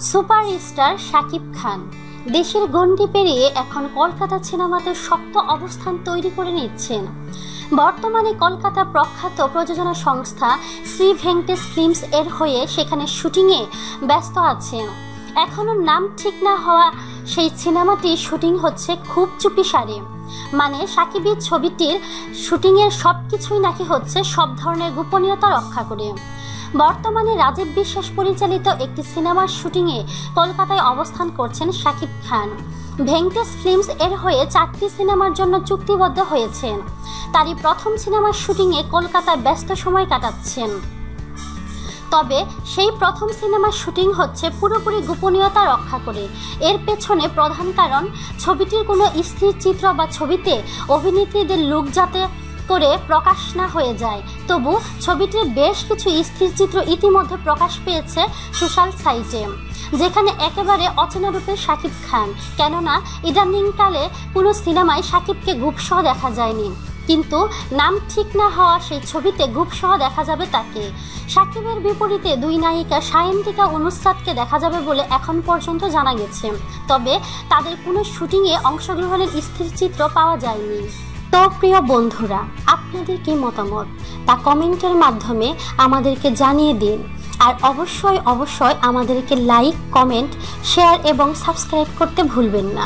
Superstar Shakib Khan. দেশের গণ্ডি পেরিয়ে এখন কলকাতা সিনেমাতে শক্ত অবস্থান তৈরি করে নিচ্ছেন। বর্তমানে কলকাতা প্রখ্যাত প্রযোজনা সংস্থা শ্রী ভেঙ্কটেশ ফিল্মস এর হয়ে সেখানে শুটিংয়ে ব্যস্ত আছেন। এখনও নাম ঠিক না হওয়া সেই সিনেমাটি শুটিং হচ্ছে খুব চুপি সারে মানে সাকিবের ছবিটির শুটিংয়ের সব কিছুই নাকি হচ্ছে সব ধরনের গোপনীয়তা রক্ষা করে। বর্তমানে রাজীব বিশ্বাস পরিচালিত একটি সিনেমার শুটিংয়ে কলকাতায় অবস্থান করছেন শাকিব খান। ভেঙ্কটেশ ফিল্মস এর হয়ে চারটি সিনেমার জন্য চুক্তিবদ্ধ হয়েছেন। তারই প্রথম সিনেমার শুটিংয়ে কলকাতায় ব্যস্ত সময় কাটাচ্ছেন। তবে সেই প্রথম সিনেমার শুটিং হচ্ছে পুরোপুরি গোপনীয়তা রক্ষা করে। এর পেছনে প্রধান কারণ, ছবিটির কোনো স্থির চিত্র বা ছবিতে অভিনেত্রীদের লুক যাতে করে প্রকাশ না হয়ে যায়। তবু ছবিটির বেশ কিছু স্থির চিত্র ইতিমধ্যে প্রকাশ পেয়েছে সোশ্যাল সাইটে, যেখানে একেবারে অচেনা রূপে শাকিব খান। কেননা, ইদানিংকালে কোনো সিনেমায় শাকিবকে গুপসহ দেখা যায়নি। কিন্তু নাম ঠিক না হওয়া সেই ছবিতে গুপসহ দেখা যাবে তাকে। সাকিবের বিপরীতে দুই নায়িকা সায়ন্তিকা অনুস্রাতকে দেখা যাবে বলে এখন পর্যন্ত জানা গেছে। তবে তাদের কোনো শুটিংয়ে অংশগ্রহণের স্থির চিত্র পাওয়া যায়নি। তো প্রিয় বন্ধুরা, আপনাদের কি মতামত? তা কমেন্টের মাধ্যমে আমাদেরকে জানিয়ে দিন। আর অবশ্যই অবশ্যই আমাদেরকে লাইক, কমেন্ট, শেয়ার এবং সাবস্ক্রাইব করতে ভুলবেন না।